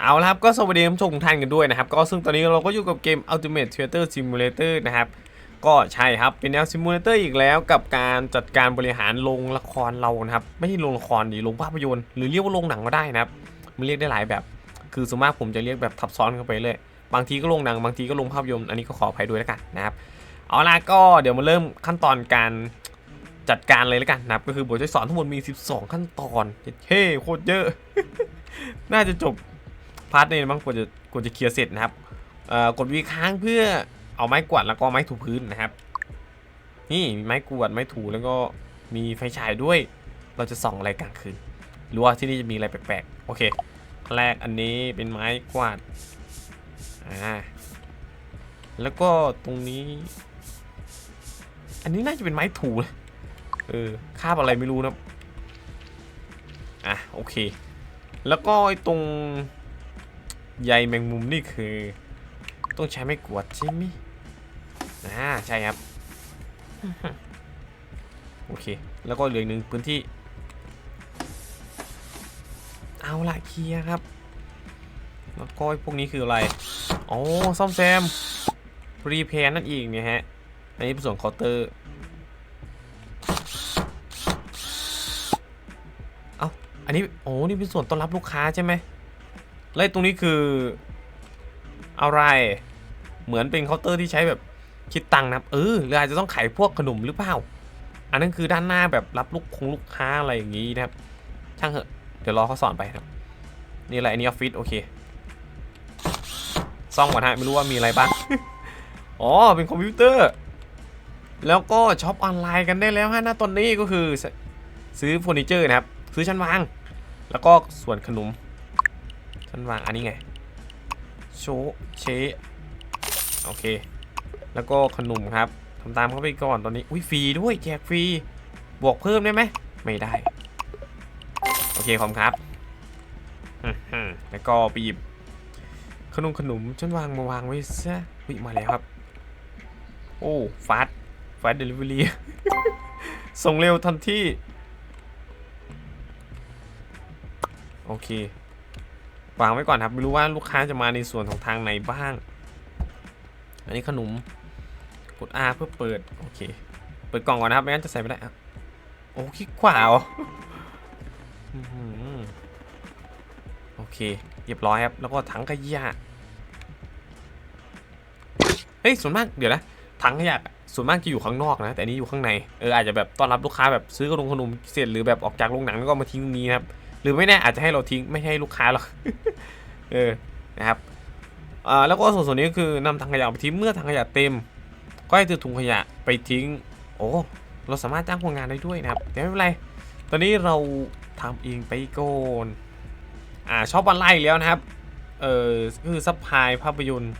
เอาละครับก็สวัสดีท่านผู้ชมทุกท่านกันด้วยนะครับ ก็ซึ่งตอนนี้เราก็อยู่กับเกม Ultimate Theater Simulator นะครับ ก็ใช่ครับเป็นแนวซิมูเลเตอร์อีกแล้วกับการจัดการบริหารโรงละครเรานะครับ ไม่ใช่โรงละครดิโรงภาพยนตร์หรือเรียกว่าโรงหนังก็ได้นะครับ มันเรียกได้หลายแบบ คือส่วนมากผมจะเรียกแบบทับซ้อนกันไปเลย บางทีก็โรงหนังบางทีก็โรงภาพยนตร์อันนี้ก็ขออภัยด้วยแล้วกันนะครับเอาล่ะก็เดี๋ยวมาเริ่มขั้นตอนการจัดการเลยแล้วกันนะครับ ก็คือบทจะสอนทั้งหมดมี 12 ขั้นตอนเฮ้โคตรเยอะ น่าจะจบาร์ทนี้มั้งกว่าจะกว่าจะเคลียร์เสร็จนะครับอ่อกดวีค้างเพื่อเอาไม้กวาดแล้วก็ไม้ถูพื้นนะครับ นี่มีไม้กวาดไม้ถูแล้วก็มีไฟฉายด้วย เราจะส่องอะไรกลางคืนหรือว่าที่นี่จะมีอะไรแปลกๆโอเคแรกอันนี้เป็นไม้กวาดอ่าแล้วก็ตรงนี้ อันนี้น่าจะเป็นไม้ถูเออคาบอะไรไม่รู้นะอะโอเค แล้วก็ไอ้ตรง ใยแมงมุมนี่คือ ต้องใช้ไม้กวาดใช่ไหมอ่าใช่ครับ โอเค แล้วก็เหลืออกหนึ่งพื้นที่ เอาละเคลียร์ครับ แล้วก็ไอ้พวกนี้คืออะไรอ๋อซ่อมแซม รีเพนนั่นเองเนี่ยฮะ อันนี้เป็นส่วนเคาน์เตอร์เอ้าอันนี้ โอ้ นี่เป็นส่วนต้อนรับลูกค้าใช่ไหม แล้วไอ้ตรงนี้คืออะไร เหมือนเป็นเคาน์เตอร์ที่ใช้แบบคิดตังค์นะเออหรืออาจจะต้องขายพวกขนมหรือเปล่า อันนั้นคือด้านหน้าแบบรับลูกคงลูกค้าอะไรอย่างนี้นะครับ ช่างเหอะ เดี๋ยวรอเขาสอนไปครับ นี่อะไรอันนี้ออฟฟิศโอเคซ่องก่อนฮะไม่รู้ว่ามีอะไรบ้าง อ๋อ เป็นคอมพิวเตอร์ แล้วก็ช็อปออนไลน์กันได้แล้วฮะณตอนนี้ก็คือซื้อเฟอร์นิเจอร์นะครับ ซื้อชั้นวาง แล้วก็ส่วนขนม ชั้นวางอันนี้ไงโชเชโอเค แล้วก็ขนมครับทำตามเขาไปก่อนตอนนี้อุ้ยฟรีด้วยแจกฟรีบวกเพิ่มได้ไหมไม่ได้ โอเคขอบคุณครับแล้วก็ไปหยิบขนมขนมชั้นวางมาวางไว้ซะวิมาแล้วครับ โอ้ฟาสฟาสเดลิเวอรี่ส่งเร็วทันที่ โอเค วางไว้ก่อนครับไม่รู้ว่าลูกค้าจะมาในส่วนของทางไหนบ้าง อันนี้ขนมกด R เพื่อเปิดโอเค เปิดกล่องก่อนนะครับไม่งั้นจะใส่ไม่ได้โอ้คลิกขวาเหรออื้อหือโอเคเรียบร้อยครับ แล้วก็ถังขยะเฮ้ยส่วนมากเดี๋ยวนะถังขยะส่วนมากจะอยู่ข้างนอกนะ แต่อันนี้อยู่ข้างในเอออาจจะแบบต้อนรับลูกค้าแบบซื้อขนมขนมเสร็จหรือแบบออกจากโรงหนังแล้วก็มาทิ้งตรงนี้นะครับ รือไม่แน่อาจจะให้เราทิ้งไม่ให้ลูกค้าหรอกเออนะครับอ่าแล้วก็ส่วนส่วนนี้ก็คือนำถังขยะไปทิ้งเมื่อถังขยะเต็ม ก็ให้ถือถุงขยะไปทิ้ง โอ้เราสามารถจ้างคนงานได้ด้วยนะครับแต่ไม่เป็นไร ตอนนี้เราทำเองไปก่อนอ่าชอบออนไลน์อีกแล้วนะครับเออคือซัพพลายภาพยนตร์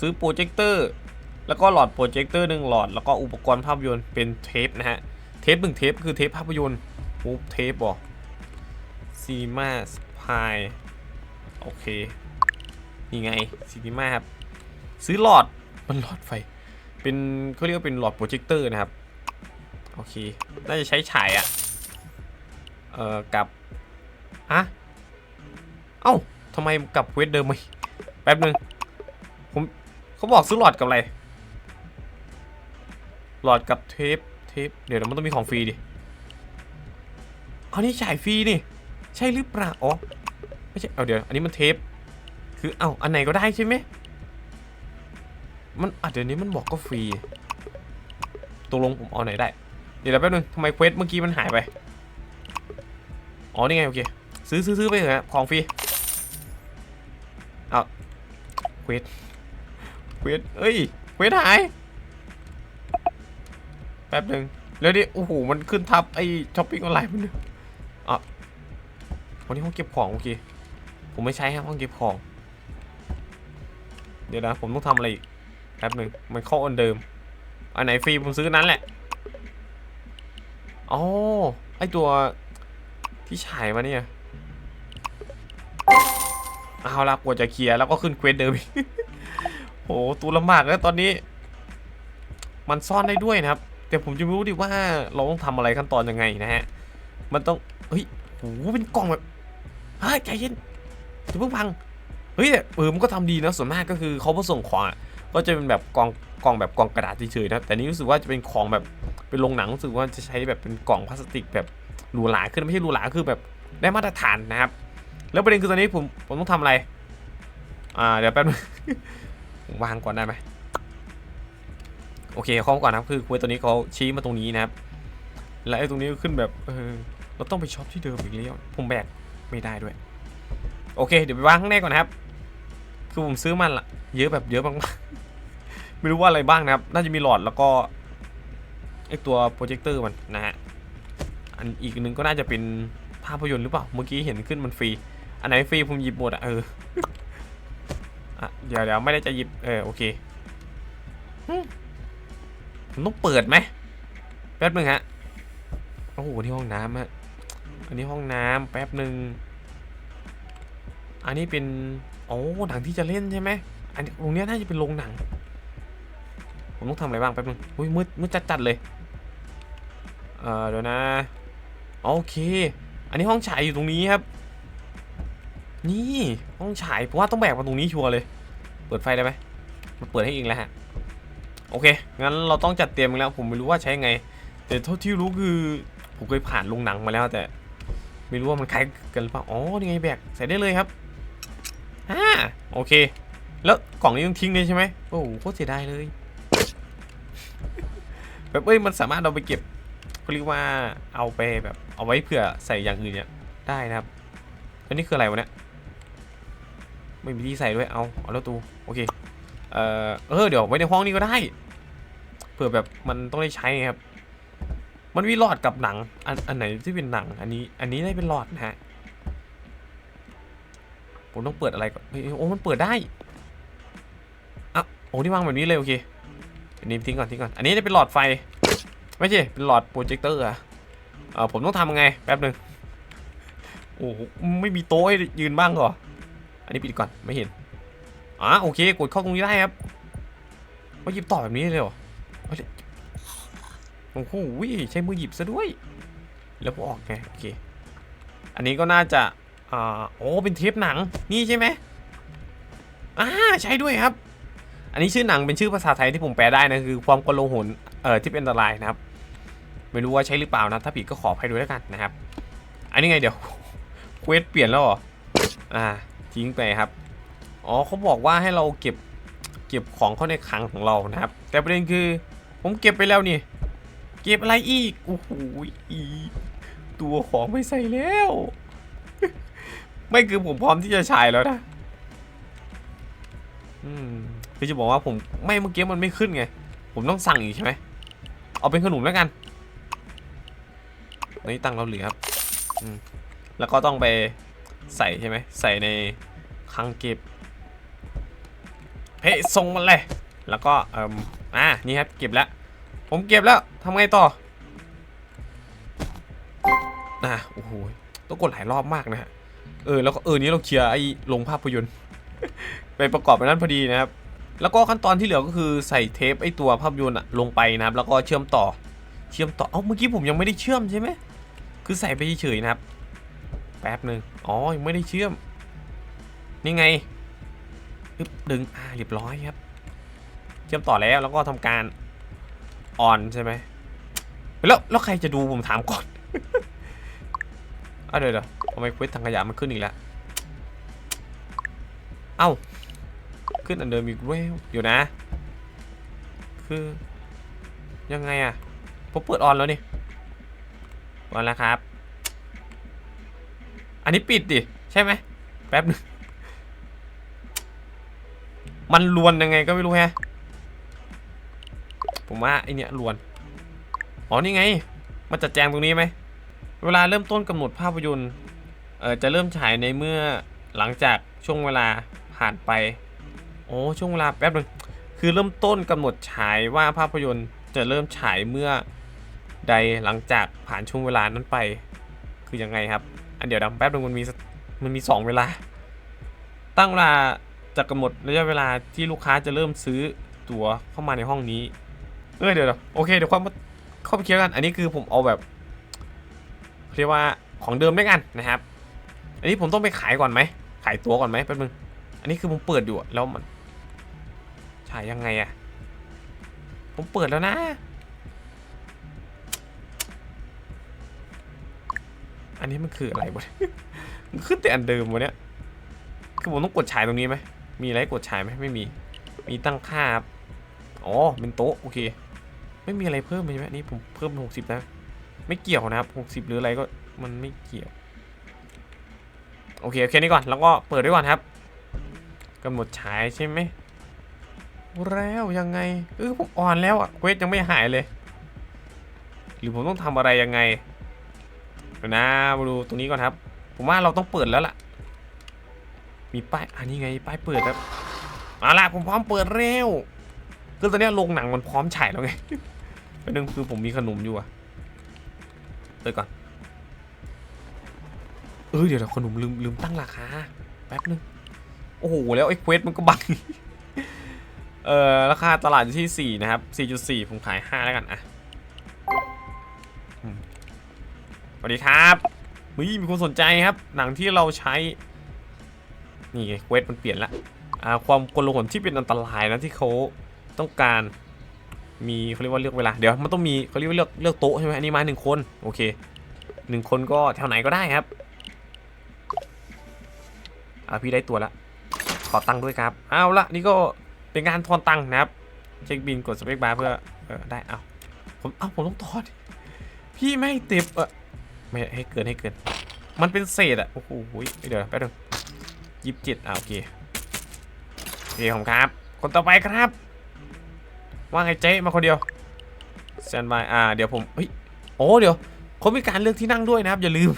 ซื้อโปรเจคเตอร์ แล้วก็หลอดโปรเจคเตอร์หนึ่งหลอด แล้วก็อุปกรณ์ภาพยนตร์เป็นเทปนะฮะ เทปหนึ่งเทปคือเทปภาพยนตร์โอ้เทปบอ ซีมาสพายโอเคนี่ไงซีนีมาครับซื้อหลอดมันหลอดไฟ เป็นเขาเรียกว่าเป็นหลอดโปรเจคเตอร์นะครับ โอเค น่าจะใช้ฉายอะเอ่อกับอะเอ้าทำไมกับเวทเดิมไหมแป๊บนึงผมเขาบอกซื้อหลอดกับอะไร หลอดกับเทปเทปเดี๋ยวมันต้องมีของฟรีดิอันนี้ฉายฟรีนี่ ใช่หรือเปล่าอ๋อไม่ใช่เอาเดี๋ยวอันนี้มันเทป คือเอาอันไหนก็ได้ใช่ไหมมันอะเดี๋ยวนี้มันบอกก็ฟรีตกลงผมเอาไหนได้ เดี๋ยวแป๊บนึงทำไมเควสเมื่อกี้มันหายไป อ๋อนี่ไงโอเค ซื้อซื้อซื้อไปเถอะของฟรีเอาเควสเควสเอ้ยเควสหาย แป๊บนึงแล้วดิโอ้โหมันขึ้นทับไอ้ช้อปปิ้งออนไลน์มันด้วยอะ วันนี้ห้องเก็บของโอเค ผมไม่ใช้ครับห้องเก็บของ เดี๋ยวนะผมต้องทำอะไรอีกแป๊บหนึ่งมันเข้าอันเดิม อันไหนฟรีผมซื้อนั้นแหละอ๋อไอตัวที่ฉายมาเนี่ยเอาละกว่าจะเคลียร์แล้วก็ขึ้นเควสเดิมอีกโหตูลำบากแล้วตอนนี้ มันซ่อนได้ด้วยนะครับ แต่ผมจะไม่รู้ดิว่าเราต้องทำอะไรขั้นตอนยังไงนะฮะ มันต้อง เฮ้ยโหเป็นกล่องแบบ ฮ้ยใจเย็นจะเพิ่งพังเฮ้ยเออมันก็ทำดีนะส่วนมากก็คือเขาผส่งของอะก็จะเป็นแบบกล่องกล่องแบบกล่องกระดาษเฉยๆนะแต่นี่รู้สึกว่าจะเป็นของแบบเป็นโรงหนังรู้สึกว่าจะใช้แบบเป็นกล่องพลาสติกแบบหรูหราขึ้นไม่ใช่หรูหราคือแบบได้มาตรฐานนะครับ แล้วประเด็นคือตอนนี้ผมผมต้องทำอะไร อ่าเดี๋ยวแป๊บนึงผมวางก่อนได้ไหมโอเคข้อมก่อนนะครับคือคุยตัวนี้เขาชี้มาตรงนี้นะครับ และไอ้ตรงนี้ก็ขึ้นแบบเออเราต้องไปช็อปที่เดิมอีกแล้วผมแบก ไม่ได้ด้วย โอเค เดี๋ยวไปวางข้างในก่อนนะครับ คือผมซื้อมันละเยอะแบบเยอะมากๆไม่รู้ว่าอะไรบ้างนะครับ น่าจะมีหลอดแล้วก็ไอตัวโปรเจคเตอร์มันนะฮะอันอีกหนึ่งก็น่าจะเป็นภาพยนตร์หรือเปล่า เมื่อกี้เห็นขึ้นมันฟรี อันไหนฟรีผมหยิบหมดอะเอออะเดี๋ยวเดี๋ยวไม่ได้จะหยิบ เออโอเคผมต้องเปิดไหมแป๊บนึงฮะ โอ้โหที่ห้องน้ำฮะ อันนี้ห้องน้ำแป๊บหนึ่งอันนี้เป็นโอ้หนังที่จะเล่นใช่ไหมอันนี้ตรงนี้น่าจะเป็นโรงหนัง ผมต้องทำอะไรบ้างแป๊บนึงอุ้ยมืดมืดจัดๆเลยเออเดี๋ยวนะโอเค อันนี้ห้องฉายอยู่ตรงนี้ครับ นี่ห้องฉายผมว่าต้องแบกมาตรงนี้ชัวร์เลย เปิดไฟได้ไหมมันเปิดให้เองแล้วฮะโอเคงั้นเราต้องจัดเตรียมแล้ว ผมไม่รู้ว่าใช้ไง แต่เท่าที่รู้คือผมเคยผ่านโรงหนังมาแล้วแต่ ไม่รู้ว่ามันคล้ายกันหรือเปล่า อ๋อ นี่ไงแบกใส่ได้เลยครับ อ่า โอเค แล้วกล่องนี้ต้องทิ้งเลยใช่ไหมโอ้โหโคตรเสียดายเลย แบบเอ้ย มันสามารถเอาไปเก็บเขาเรียกว่าเอาไปแบบเอาไว้เผื่อใส่อย่างอื่นเนี่ยได้นะครับอันนี้คืออะไรวะเนี่ย ไม่มีที่ใส่ด้วย เอา เอาแล้วตูโอเค เอ่อเออ เดี๋ยวไว้ในห้องนี้ก็ได้ เผื่อแบบมันต้องได้ใช้ครับ มันมีหลอดกับหนัง อันอันไหนที่เป็นหนัง อันนี้ อันนี้ได้เป็นหลอดนะฮะ ผมต้องเปิดอะไรก่อนเฮ้ยโอ้มันเปิดได้อะโอ้ที่วางแบบนี้เลยโอเคอันนี้ทิ้งก่อนทิ้งก่อน อันนี้จะเป็นหลอดไฟ ไม่ใช่ เป็นหลอดโปรเจคเตอร์อะเออผมต้องทำไง แป๊บหนึ่งโอ้ไม่มีโต๊ะให้ยืนบ้างเหรอ อันนี้ปิดก่อน ไม่เห็นอะโอเค กดเข้าตรงนี้ได้ครับว่าหยิบต่อแบบนี้เลยเหรอ โอ้โหใช้มือหยิบซะด้วย แล้วพอออกไงโอเคอันนี้ก็น่าจะอ่าโอ้เป็นเทปหนังนี่ใช่ไหมอ่าใช่ด้วยครับ อันนี้ชื่อหนังเป็นชื่อภาษาไทยที่ผมแปลได้นะคือความกลาหนเอ่อที่เป็นอันตรายนะครับ ไม่รู้ว่าใช่หรือเปล่านะถ้าผิดก็ขออภัยด้วยแล้วกันนะครับ อันนี้ไงเดี๋ยวเควสเปลี่ยนแล้วเหรออ่าทิ้งไปครับอ๋อเขาบอกว่าให้เราเก็บเก็บของเข้าในคลังของเรานะครับ แต่ประเด็นคือผมเก็บไปแล้วนี่ เก็บอะไรอีก โอ้โหอีตัวของไม่ใส่แล้ว ไม่คือผมพร้อมที่จะฉายแล้วนะอืมคือจะบอกว่าผมไม่เมื่อกี้มันไม่ขึ้นไง ผมต้องสั่งอีกใช่ไหม เอาเป็นขนมแล้วกันนี่ตังเราเหลือครับแล้วก็ต้องไปใส่ใช่ไหม ใส่ในคลังเก็บเฮ้ยส่งมันเลย แล้วก็เอ่มอ่านี่ครับเก็บแล้ว ผมเก็บแล้วทำไงต่ออะโอ้โหต้องกดหลายรอบมากนะฮะเออแล้วก็เออนี้เราเคลียร์ไอ้ลงภาพยนตร์ ไปประกอบไปนั้นพอดีนะครับ แล้วก็ขั้นตอนที่เหลือก็คือใส่เทปไอ้ตัวภาพยนตร์อะลงไปนะครับ แล้วก็เชื่อมต่อเชื่อมต่อเอ้าเมื่อกี้ผมยังไม่ได้เชื่อมใช่ไหมคือใส่ไปเฉยๆนะครับ แป๊บหนึ่งอ๋อยังไม่ได้เชื่อมนี่ไงดึงอ่าเรียบร้อยครับ เชื่อมต่อแล้วแล้วก็ทำการ ออนใช่ไหมแล้วแล้วใครจะดูผมถามก่อนอะเดี๋ยวเดี๋ยวทำไมเควสทางขยะมันขึ้นอีกแล้ว เอ้า ขึ้นอันเดิมอีกแล้วอยู่นะ คือ ยังไงอะผมเปิดออนแล้วนี่ออนแล้วครับ อันนี้ปิดดิ ใช่ไหมแป๊บหนึงมันลวนยังไงก็ไม่รู้แฮะ ผมว่าไอเนี้ยลวน อ๋อนี่ไงมาจัดแจงตรงนี้ไหม เวลาเริ่มต้นกำหนดภาพยนตร์เอ่อจะเริ่มฉายในเมื่อหลังจากช่วงเวลาผ่านไป โอ้ช่วงเวลาแป๊บนึงคือเริ่มต้นกำหนดฉายว่าภาพยนตร์จะเริ่มฉายเมื่อใดหลังจากผ่านช่วงเวลานั้นไป คือยังไงครับ อันเดี๋ยวดำแป๊บนึงมันมีมันมีสองเวลา ตั้งเวลาจะกำหนดระยะเวลาที่ลูกค้าจะเริ่มซื้อตั๋วเข้ามาในห้องนี้ เออเดี๋ยวโอเคเดี๋ยวเข้ามาเข้าไปเคลียร์กัน อันนี้คือผมเอาแบบเรียกว่าของเดิมด้วยกันนะครับ อันนี้ผมต้องไปขายก่อนไหมขายตัวก่อนไหมแป๊บนึงอันนี้คือผมเปิดอยู่แล้วมันฉายยังไงอะผมเปิดแล้วนะอันนี้มันคืออะไรวะมันขึ้นแต่อันเดิมวะเนี่ยคือผมต้องกดฉายตรงนี้ไหมมีอะไรกดฉายไหมไม่มี มีตั้งค่าครับอ๋อเป็นโต๊ะโอเค ไม่มีอะไรเพิ่มเลยใช่ไหมนี่ผมเพิ่มหกสิบนะ ไม่เกี่ยวนะครับหกสิบหรืออะไรก็มันไม่เกี่ยว โอเคโอเคนี้ก่อน แล้วก็เปิดไว้ก่อนครับกำหนดฉายใช่ไหมแล้วยังไงเออผมอ่อนแล้วอะเควสยังไม่หายเลย หรือผมต้องทำอะไรยังไงเดี๋ยวนะมาดูตรงนี้ก่อนครับ ผมว่าเราต้องเปิดแล้วล่ะ มีป้ายอันนี้ไงป้ายเปิดครับเอาล่ะผมพร้อมเปิดเร็ว คือตอนนี้โรงหนังมันพร้อมฉายแล้วไงประเด็นคือผมมีขนมอยู่อะเปิดก่อน เออเดี๋ยวเดี๋ยวขนมลืมลืมตั้งราคาแป๊บนึง โอ้โห แล้วไอ้เควสมันก็บัง เอ่อราคาตลาดอยู่ที่ 4 นะครับ 4.4 ผมขาย 5 แล้วกันอะสวัสดีครับมีมีคนสนใจครับ หนังที่เราใช้ นี่เควสมันเปลี่ยนละ อ่า ความกลหนที่เป็นอันตรายนะที่เขา ต้องการมีเขาเรียกว่าเลือกเวลา เดี๋ยวมันต้องมีเขาเรียกว่าเลือกเลือกโต๊ะใช่ไหมอันนี้มาหนึ่งคนโอเคหนึ่งคนก็แถวไหนก็ได้ครับอ่าพี่ได้ตัวละขอตังค์ด้วยครับเอาละนี่ก็เป็นการทอนตังค์นะครับเช็คบินกดสเปคบาร์เพื่อเออได้เอาผมเอาผมต้องทอนพี่ไม่ติบเออไม่ให้เกินให้เกิน มันเป็นเศษอะโอ้โหเดี๋ยวแป๊บนึงยี่สิบเจ็ดอ่าโอเคโอเคผมครับ คนต่อไปครับ ว่าไงเจ๊มาคนเดียวแซนบายอ่าเดี๋ยวผมเฮ้ยโอ้เดี๋ยวเขามีการเลือกที่นั่งด้วยนะครับอย่าลืม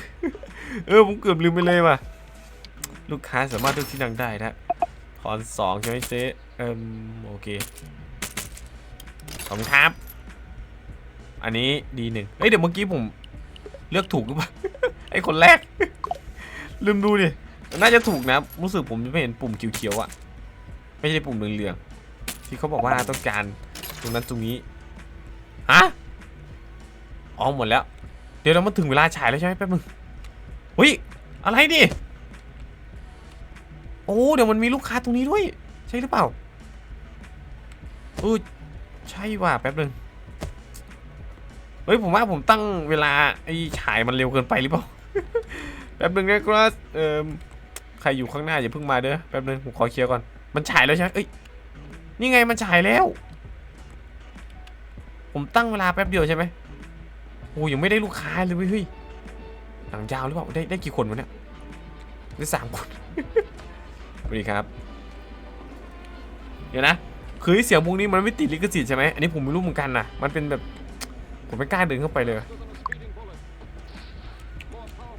เออผมเกือบลืมไปเลยว่ะลูกค้าสามารถเลือกที่นั่งได้นะถอนสองใช่ไหมเจ๊เอ่มโอเคขอบคุณครับ อันนี้ดีหนึ่งเฮ้ยเดี๋ยวเมื่อกี้ผมเลือกถูกหรือเปล่าไอคนแรก ลืมดูดิน่าจะถูกนะรู้สึกผมไม่เห็นปุ่มเขียวๆอะไม่ใช่ปุ่มเหลืองๆที่เขาบอกว่าต้องการ ตรงนั้นตรงนี้ฮะอ๋อหมดแล้ว เดี๋ยวเรามาถึงเวลาฉายแล้วใช่ไหมแป๊บนึงเฮ้ยอะไรดิโอ้เดี๋ยวมันมีลูกค้าตรงนี้ด้วย ใช่หรือเปล่าเออใช่ว่ะแป๊บนึงเฮ้ยผมว่าผมตั้งเวลาไอ้ฉายมันเร็วเกินไปหรือเปล่าแป๊บนึงนะครับเอ่อใครอยู่ข้างหน้าอย่าเพิ่งมาเด้อแป๊บนึงผมขอเคลียร์ก่อนมันฉายแล้วใช่ไหมเอ้ยนี่ไงมันฉายแล้ว ผมตั้งเวลาแป๊บเดียวใช่ไหมโอ้ยังไม่ได้ลูกค้าเลยเว้ยเฮ้ยหนังยาวหรือเปล่าได้ได้กี่คนวะเนี่ยได้สามคนสวัสดีครับ เดี๋ยวนะ คือเสียงพวกนี้มันไม่ติดลิขสิทธิ์ใช่ไหมอันนี้ผมไม่รู้เหมือนกันนะมันเป็นแบบผมไม่กล้าเดินเข้าไปเลย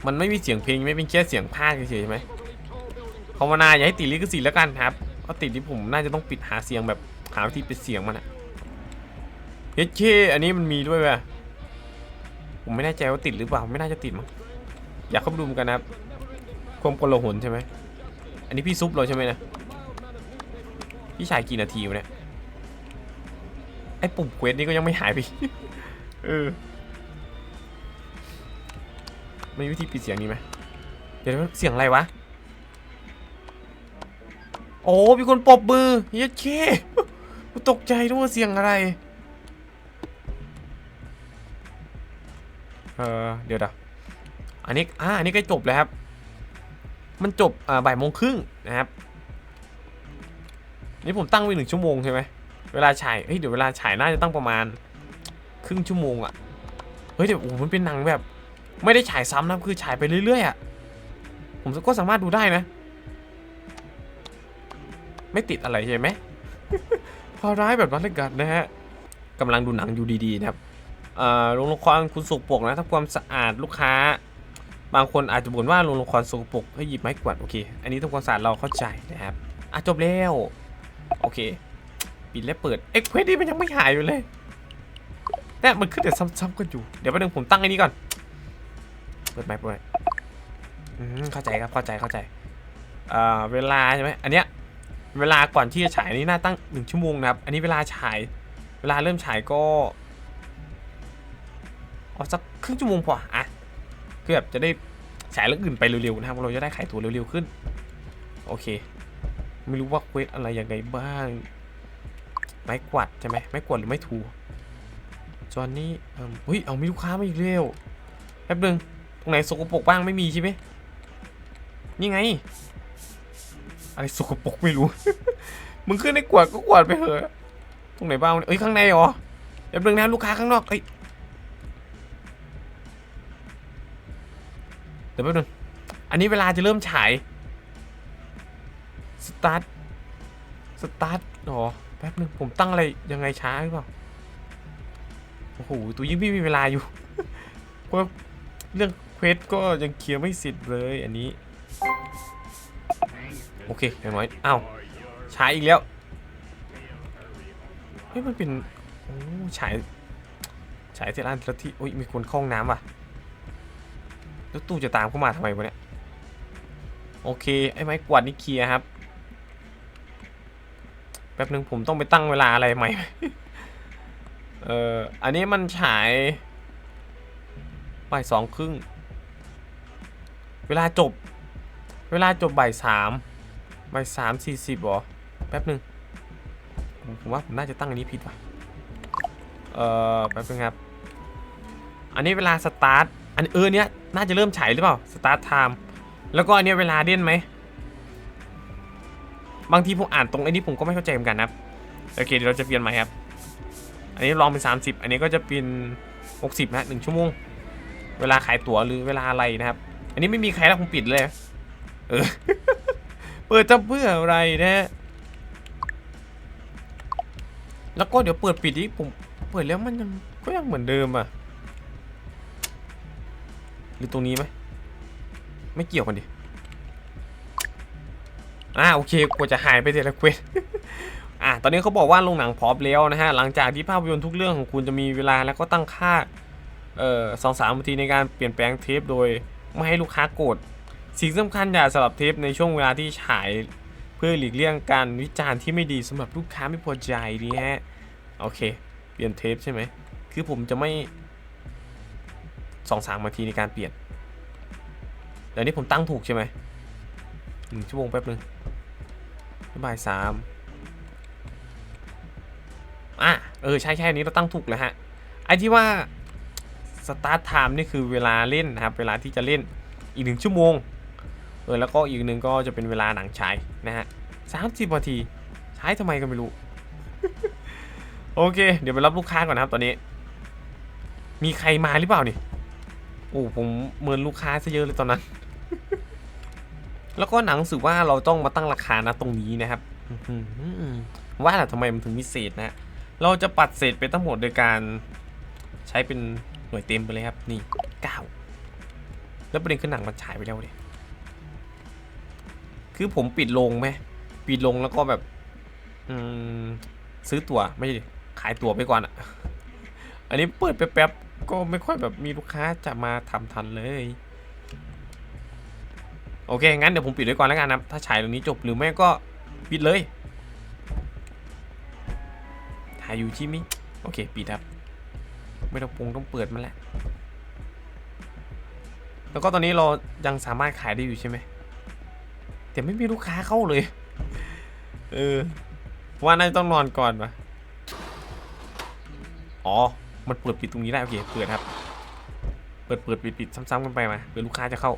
มันไม่มีเสียงเพลงไม่เป็นแค่เสียงพากย์เฉยๆใช่ไหมภาวนาอย่าให้ติดลิขสิทธิ์แล้วกันครับเพราะติดที่ผมน่าจะต้องปิดหาเสียงแบบหาวิธีปิดเสียงมันอะ เฮ้ยเคอันนี้มันมีด้วยว่ะผมไม่แน่ใจว่าติดหรือเปล่า ไม่น่าจะติดมั้ง อยากเข้าไปดูมกันนะครับ ความกลาหนใช่ไหม อันนี้พี่ซุปเราใช่ไหมนะ พี่ชายกี่นาทีวะเนี่ย ไอ้ปุ่มเควสนี่ก็ยังไม่หายไป เออมีวิธีปิดเสียงนี้ไหมเดี๋ยวเสียงอะไรวะ โอ้มีคนปรบมือเยัดเคตกใจด้วยเสียงอะไร เออเดี๋ยวเดี๋ยวอันนี้อ่าอันนี้ใกล้จบแล้วครับ มันจบอ่าบ่ายโมงครึ่งนะครับนี่ผมตั้งไว้หนึ่งชั่วโมงใช่ไหมเวลาฉายเฮ้ยเดี๋ยวเวลาฉายน่าจะตั้งประมาณ ครึ่งชั่วโมงอะเฮ้ยเดี๋ยวโอ้โหมันเป็นหนังแบบ ไม่ได้ฉายซ้ำนะคือฉายไปเรื่อยๆอะผมก็สามารถดูได้นะ ไม่ติดอะไรใช่ไหมพอร้ายแบบนั้นเลยกันนะฮะกำลังดูหนังอยู่ดีๆนะครับ โรงละครคุณสุกปรกนะทำความสะอาดลูกค้า บางคนอาจจะบ่นว่าโรงละครสกปรกให้หยิบไม้กวาดโอเค อันนี้ทำความสะอาดเราเข้าใจนะครับอะจบแล้วโอเค ปิดและเปิดเอ็กเพรสนี่มันยังไม่หายอยู่เลยแต่มันขึ้นแต่ซ้ำๆกันอยู่เดี๋ยวแป๊บนึงผมตั้งไอ้นี้ก่อนเปิดไมค์เปิดอืมเข้าใจครับเข้าใจเข้าใจเอ่อเวลาใช่ไหมอันเนี้ยเวลาก่อนที่จะฉายนนี้น่าตั้งหนึ่งชั่วโมงนะครับ อันนี้เวลาฉาย เวลาเริ่มฉายก็ เอาสักครึ่งชั่วโมงพออะคือแบบจะได้ฉายเรื่องอื่นไปเร็วๆนะครับเราจะได้ขายตัวเร็วๆขึ้น โอเค ไม่รู้ว่าเควสอะไรยังไงบ้าง ไม้กวาดใช่ไหมไม้กวาดหรือไม้ถูจอนนี่เอิ่มเฮ้ยเอามีลูกค้ามาอีกเร็วแป๊บนึงตรงไหนสกปรกบ้างไม่มีใช่ไหมนี่ไง อะไรสกปรกไม่รู้ มึงขึ้นในกวาดก็กวาดไปเถอะตรงไหนบ้างเอ้ยข้างในเหรอแป๊บนึงนะลูกค้าข้างนอกเอ้ย ดี๋ยวแป๊บนึงอันนี้เวลาจะเริ่มฉาย สตาร์ท สตาร์ทอ๋อแป๊บนึงผมตั้งอะไรยังไงช้าหรือเปล่า โอ้โห ตัวยิ่งไม่มีเวลาอยู่เพราะเรื่องเควสก็ยังเคลียร์ไม่เสร็จเลยอันนี้ โอเคอย่างน้อยอ้าวฉายอีกแล้ว เฮ้ยมันเป็น โอ้ฉายฉายเทลานทีละที่โอ้ยมีคนเข้าห้องน้ำว่ะ แล้วตู้จะตามเข้ามาทำไมวะเนี่ย โอเค ไอ้ไม้กวาดนี่เคลียร์ครับ แป๊บนึงผมต้องไปตั้งเวลาอะไรใหม่ เอ่อ อันนี้มันฉายบ่ายสองครึ่ง เวลาจบ เวลาจบบ่ายสามบ่ายสามสี่สิบหรอ แป๊บนึง ผมผมว่าผมน่าจะตั้งอันนี้ผิดว่ะ เอ่อ แป๊บนึงครับ อันนี้เวลาสตาร์ท อันเออเนี้ยน่าจะเริ่มฉายหรือเปล่าสตาร์ทไทม์แล้วก็อันเนี้ยเวลาเด่นไหมบางทีผมอ่านตรงไอ้นี้ผมก็ไม่เข้าใจเหมือนกันนะโอเคเดี๋ยวเราจะเปลี่ยนใหม่ครับ อันนี้ลองเป็น 30 อันนี้ก็จะเป็น 60นะหนึ่งชั่วโมง เวลาขายตั๋วหรือเวลาอะไรนะครับ อันนี้ไม่มีใครแล้วผมปิดเลย เออ เปิดจะเพื่ออะไรนะฮะแล้วก็เดี๋ยวเปิดปิดนี้ผมเปิดแล้วมันยังก็ยังเหมือนเดิมอะ หรือตรงนี้ไหมไม่เกี่ยวกันดิอ่าโอเคกว่าจะหายไปเทละเควสอะตอนนี้เขาบอกว่าโรงหนังพร้อมแล้วนะฮะหลังจากที่ภาพยนตร์ทุกเรื่องของคุณจะมีเวลาแล้วก็ตั้งค่าเอ่อสองสามนาทีในการเปลี่ยนแปลงเทปโดยไม่ให้ลูกค้าโกรธสิ่งสำคัญอย่าสลับเทปในช่วงเวลาที่ฉายเพื่อหลีกเลี่ยงการวิจารณ์ที่ไม่ดีสำหรับลูกค้าไม่พอใจนี่ฮะโอเค เปลี่ยนเทปใช่ไหมคือผมจะไม่ สองสามนาทีในการเปลี่ยนเดี๋ยวนี้ผมตั้งถูกใช่ไหมหนึ่งชั่วโมงแป๊บนึงบ่ายสามอะเออใช่ใช่นนี้เราตั้งถูกแล้วฮะไอ้ที่ว่าสตาร์ทไทม์นี่คือเวลาเล่นนะครับ เวลาที่จะเล่นอีกหนึ่งชั่วโมงเออแล้วก็อีกหนึ่งก็จะเป็นเวลาหนังฉายนะฮะสามสิบนาทีใช้ทำไมก็ไม่รู้ โอเค เดี๋ยวไปรับลูกค้าก่อนนะครับตอนนี้ มีใครมาหรือเปล่านี่ โอ้ผมเมินลูกค้าซะเยอะเลยตอนนั้น แล้วก็หนังรู้สึกว่าเราต้องมาตั้งราคานะตรงนี้นะครับอื้อหือว่าแต่ทำไมมันถึงมีเศษนะ เราจะปัดเศษไปทั้งหมดโดยการใช้เป็นหน่วยเต็มไปเลยครับ นี่เก้าแล้วประเด็นคือหนังมันฉายไปแล้วดิคือผมปิดลงไหมปิดลงแล้วก็แบบ อืม ซื้อตั๋วไม่ใช่ดิขายตั๋วไปก่อนอะอันนี้เปิดแป๊บๆ ก็ไม่ค่อยแบบมีลูกค้าจะมาทำทันเลย โอเค งั้นเดี๋ยวผมปิดไว้ก่อนแล้วกันนะถ้าฉายตรงนี้จบหรือไม่ก็ปิดเลยถ่ายอยู่ใช่ไหมโอเค ปิดครับ ไม่ต้องปรุงต้องเปิดมันแหละ แล้วก็ตอนนี้เรายังสามารถขายได้อยู่ใช่ไหมแต่ไม่มีลูกค้าเข้าเลย เออว่าน่าจะต้องนอนก่อนปะอ๋อ มันเปิดปิดตรงนี้ได้โอเคเปิดครับ เปิดเปิดปิดปิดซ้ำๆกันไปมาเผื่อลูกค้าจะเข้า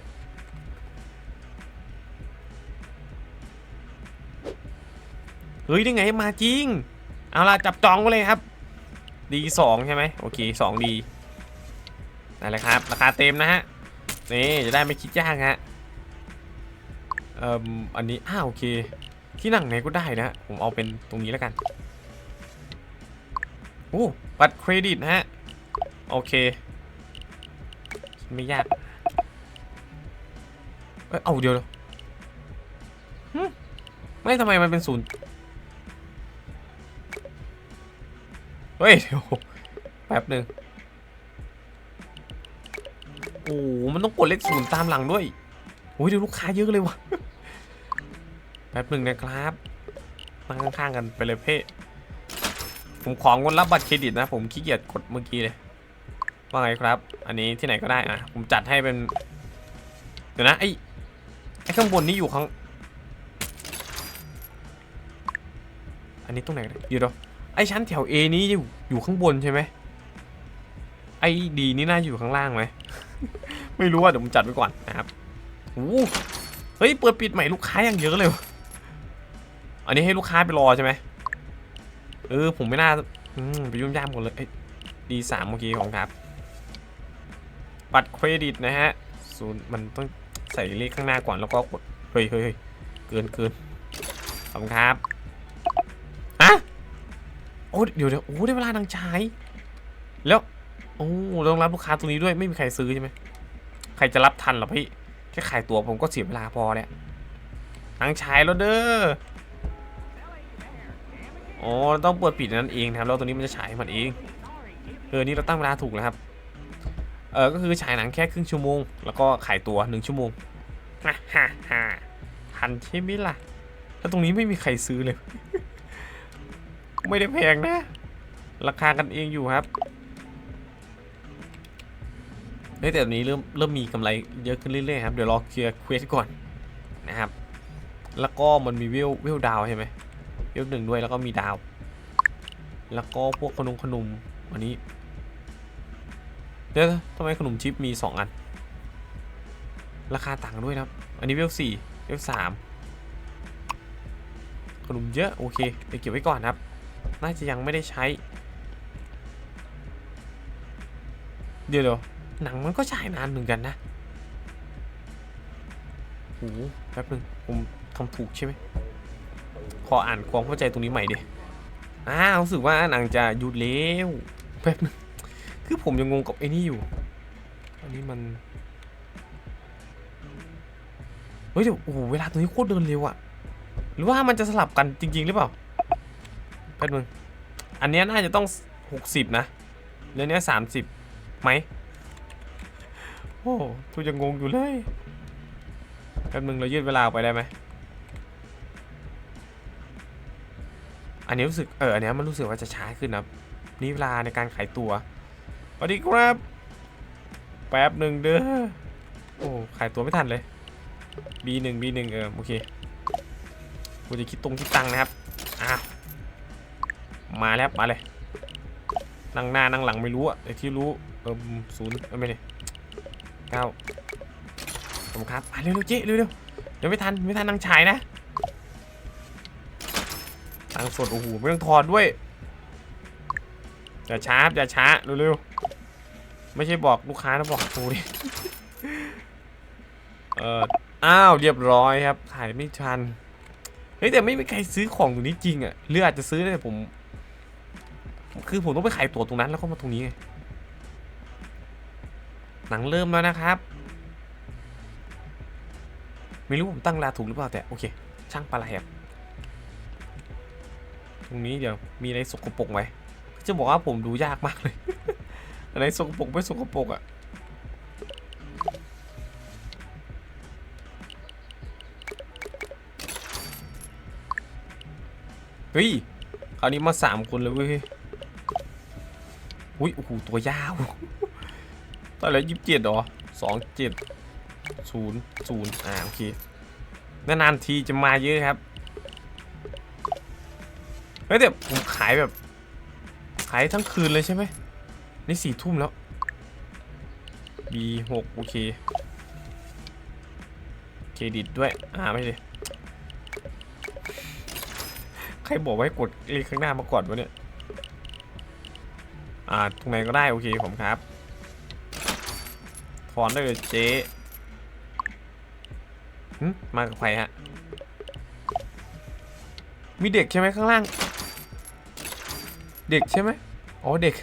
เฮ้ยได้ไงมาจริง เอาล่ะจับจองไว้เลยครับ ดีสองใช่ไหมโอเคสองดีนั่นแหละครับ ราคาเต็มนะฮะนี่จะได้ไม่คิดยากฮะเอ่ออันนี้อ้าวโอเค ที่นั่งไหนก็ได้นะฮะผมเอาเป็นตรงนี้แล้วกัน โอ้บัตรเครดิตนะฮะ โอเค ไม่ยาก เอ้ยเอาเดี๋ยวหึไม่ทำไมมันเป็นศูนย์เฮ้ยเดี๋ยวแป๊บหนึ่งโอ้มันต้องกดเลขศูนย์ตามหลังด้วยโอ้ยเดี๋ยวลูกค้าเยอะเลยวะแป๊บหนึ่งนะครับนั่งข้างๆกันไปเลยเพ่ ผมของงดรับบัตรเครดิตนะ ผมขี้เกียจกดเมื่อกี้เลย ว่าไงครับ อันนี้ที่ไหนก็ได้อะ ผมจัดให้เป็น เดี๋ยวนะไอ้ไอ้ข้างบนนี่อยู่ข้าง อันนี้ตรงไหนกันเนี่ยเดี๋ยวเดี๋ยวไอ้ชั้นแถว A นี้อยู่อยู่ข้างบนใช่ไหมไอ้ดีนี่น่าอยู่ข้างล่างไหม ไม่รู้ว่าเดี๋ยวผมจัดไว้ก่อนนะครับโอ้เฮ้ย เปิดปิดใหม่ลูกค้าอย่างเยอะเลย อันนี้ให้ลูกค้าไปรอใช่ไหม เออ ผมไม่น่าไปยุ่งยากหมดเลยดีสามเมื่อกี้ของครับ บัตรเครดิตนะฮะศูนย์มันต้องใส่เลขข้างหน้าก่อนแล้วก็กดเฮ้ยเฮ้ยเฮ้ยเกินเกินขอบคุณครับอะโอ้เดี๋ยวเดี๋ยวโอ้ได้เวลานางชายแล้วโอ้ต้องรับลูกค้าตรงนี้ด้วยไม่มีใครซื้อใช่ไหมใครจะรับทันหรอพี่แค่ขายตัวผมก็เสียเวลาพอแล้วนางชายแล้วเด้อ อ๋อต้องเปิดปิดนั่นเองนะครับแล้วตัวนี้มันจะฉายมันเองเออนี่เราตั้งเวลาถูกแล้วครับเออก็คือฉายหนังแค่ครึ่งชั่วโมง แล้วก็ขายตัวหนึ่งชั่วโมงฮ่าฮ่าฮ่าทันใช่ไหมล่ะแล้วตรงนี้ไม่มีใครซื้อเลย ไม่ได้แพงนะ ราคากันเองอยู่ครับเฮ้แต่ตอนนี้เริ่มเริ่มมีกำไรเยอะขึ้นเรื่อยๆครับ เดี๋ยวรอเคลียร์เควสก่อนนะครับ แล้วก็มันมีวิววิวดาวใช่ไหม วิวหนึ่งด้วยแล้วก็มีดาว แล้วก็พวกขนมขนมอันนี้เดี๋ยวทำไมขนมชิปมี 2 อัน ราคาต่างกันด้วยครับ อันนี้เวลสี่เวลสามขนมเยอะโอเคไปเก็บไว้ก่อนครับ น่าจะยังไม่ได้ใช้ เดี๋ยวเดี๋ยวหนังมันก็ฉายนานเหมือนกันนะโอ้โหแป๊บนึงผมทำถูกใช่ไหม ขออ่านความเข้าใจตรงนี้ใหม่ดิอ่ารู้สึกว่านังจะหยุดเร็วแป๊บนึงคือผมยังงงกับไอ้นี่อยู่ อันนี้มัน เฮ้ยเดี๋ยวโอ้โหเวลาตรงนี้โคตรเดินเร็วอะหรือว่ามันจะสลับกันจริง ๆ หรือเปล่าแป๊บนึงอันเนี้ยน่าจะต้อง 60 นะเรื่องเนี้ย30ไหมโอ้กูยังงงอยู่เลยแป๊บนึงเรายืดเวลาออกไปได้ไหม อันนี้รู้สึกเอออันนี้มันรู้สึกว่าจะช้าขึ้นนะนี่เวลาในการขายตัวสวัสดีครับแป๊บหนึ่งเด้อโอ้ขายตัวไม่ทันเลย B1 B1 เออโอเคกูจะคิดตรงคิดตังนะครับอ้าวมาแล้วมาเลยนั่งหน้านั่งหลังไม่รู้อะแต่ที่รู้เออศูนย์ออไม่เลยเก้าผมครับมาเร็วๆเจ๊เร็วๆเดี๋ยวไม่ทันไม่ทันนางชายนะ สดโอ้โหไม่ต้องทอนด้วยอย่าช้าอย่าช้าเร็วๆไม่ใช่บอกลูกค้านะบอกกูดิเอออ้าวเรียบร้อยครับขายไม่ทันเฮ้ยแต่ไม่มีใครซื้อของตรงนี้จริงอะหรืออาจจะซื้อแต่ผม คือผมต้องไปขายตั๋วตรงนั้นแล้วก็มาตรงนี้หนังเริ่มแล้วนะครับ ไม่รู้ผมตั้งเวลาถูกหรือเปล่าแต่โอเค ช่างปลาไหลครับ ตรงนี้เดี๋ยวมีอะไรสกปรกไหมจะบอกว่าผมดูยากมากเลย อะไรสกปรกไม่สกปรกอะ่ะเฮ้ยคราวนี้มาสามคนเลยเว้ยอุ้ยโอ้โหตัวยาวตอนแล้วยี่สิบเจ็ดหรอสองเจ็ดศูนย์ศูนย์อ่าโอเคนานๆทีจะมาเยอะครับ เฮ้ยแต่ผมขายแบบ ขายทั้งคืนเลยใช่ไหมนี่สี่ทุ่มแล้ว B6 โอเค เครดิตด้วย อ่า ไม่เลยใครบอกไว้กดเลขข้างหน้ามาก่อนวะเนี่ย อ่า ตรงไหนก็ได้ โอเค ผมครับถอนได้เลยเจ๊มากับใครฮะ มีเด็กใช่ไหมข้างล่าง เด็กใช่ไหมอ๋อเด็ก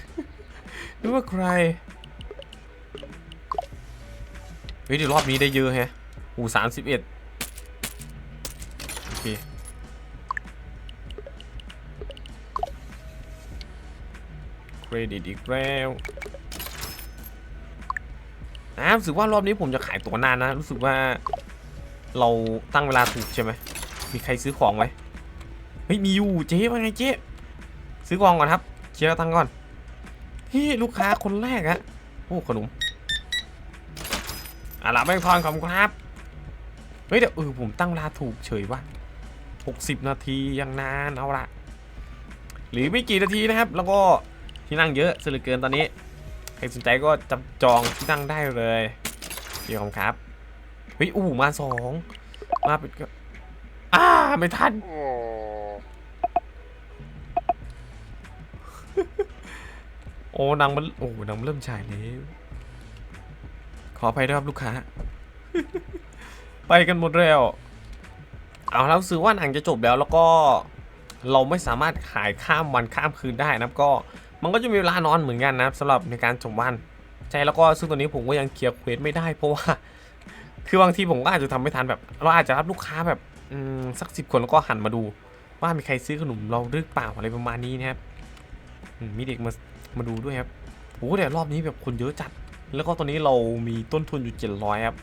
นึกว่าใคร เฮ้ยเดี๋ยวรอบนี้ได้เยอะแฮะหูสามสิบเอ็ดโอเคเครดิตอีกแล้วอ่ารู้สึกว่ารอบนี้ผมจะขายตัวนานนะ รู้สึกว่าเราตั้งเวลาถูกใช่ไหมมีใครซื้อของไว้เฮ้ยมีอยู่เจ๊ว่าไงเจ๊ ซื้อของก่อนครับเคลียร์ตังก่อนเฮ้ลูกค้าคนแรกอะโอ้ขนมอะละแบงค์ทอนขอบคุณครับเฮ้ยเดี๋ยวเออผมตั้งเวลาถูกเฉยว่ะ60 นาทียังนานเอาละหรือไม่กี่นาทีนะครับ แล้วก็ที่นั่งเยอะซะเหลือเกินตอนนี้ใครสนใจก็จับจองที่นั่งได้เลยเดี๋ยวครับเฮ้ยอู้มาสองมาเป็นก็อ้าไม่ทัน โอ้หนังมันโอ้หนังมันเริ่มฉายแล้วขออภัยด้วยครับลูกค้า ไปกันหมดแล้วเอาแล้วซื้อว่าหนังจะจบแล้วแล้วก็เราไม่สามารถขายข้ามวันข้ามคืนได้นะครับก็มันก็จะมีเวลานอนเหมือนกันนะครับสำหรับในการจบวันใช่แล้วก็ซึ่งตอนนี้ผมก็ยังเคลียร์เควสไม่ได้เพราะว่า คือบางทีผมก็อาจจะทำไม่ทันแบบ เราอาจจะรับลูกค้าแบบสักสิบคนแล้วก็หันมาดู ว่ามีใครซื้อขนมเราหรือเปล่าอะไรประมาณนี้นะครับมีเด็กมา มาดูด้วยครับโอ้แต่รอบนี้แบบคนเยอะจัด แล้วก็ตอนนี้เรามีต้นทุนอยู่ 700ครับ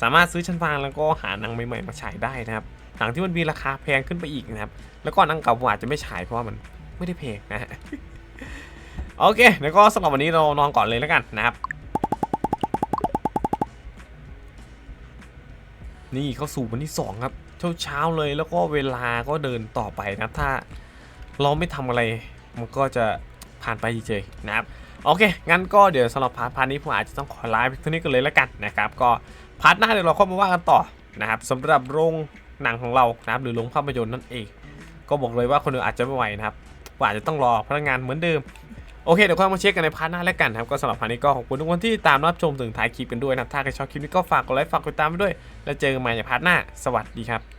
สามารถซื้อชั้นวางแล้วก็หาหนังใหม่ๆมาฉายได้นะครับหนังที่มันมีราคาแพงขึ้นไปอีกนะครับ แล้วก็หนังเก่าผมอาจจะไม่ฉายเพราะว่ามันไม่ได้แพงนะฮะโอเคแล้วก็สำหรับวันนี้เรานอนก่อนเลยแล้วกันนะครับ นี่เข้าสู่วันที่ 2 ครับเช้าๆเลยแล้วก็เวลาก็เดินต่อไปนะถ้าเราไม่ทำอะไรมันก็จะ ผ่านไปเฉยๆนะครับโอเค งั้นก็เดี๋ยวสำหรับพาร์ทพาร์ทนี้ผมอาจจะต้องขอไลฟ์เท่านี้กันเลยแล้วกันนะครับ ก็พาร์ทหน้าเดี๋ยวเราค่อยมาว่ากันต่อนะครับสำหรับโรงหนังของเรานะครับหรือโรงภาพยนตร์นั่นเอง ก็บอกเลยว่าคนอื่นอาจจะไม่ไหวนะครับว่าอาจจะต้องรอพนักงานเหมือนเดิมโอเคเดี๋ยวค่อยมาเช็คกันในพาร์ทหน้าแล้วกันครับก็สำหรับพาร์ทนี้ก็ขอบคุณทุกคนที่ตามรับชมถึงท้ายคลิปกันด้วยนะถ้าใครชอบคลิปนี้ก็ฝากกดไลค์ฝากกดติดตามไปด้วย แล้วเจอกันใหม่ในพาร์ทหน้า สวัสดีครับ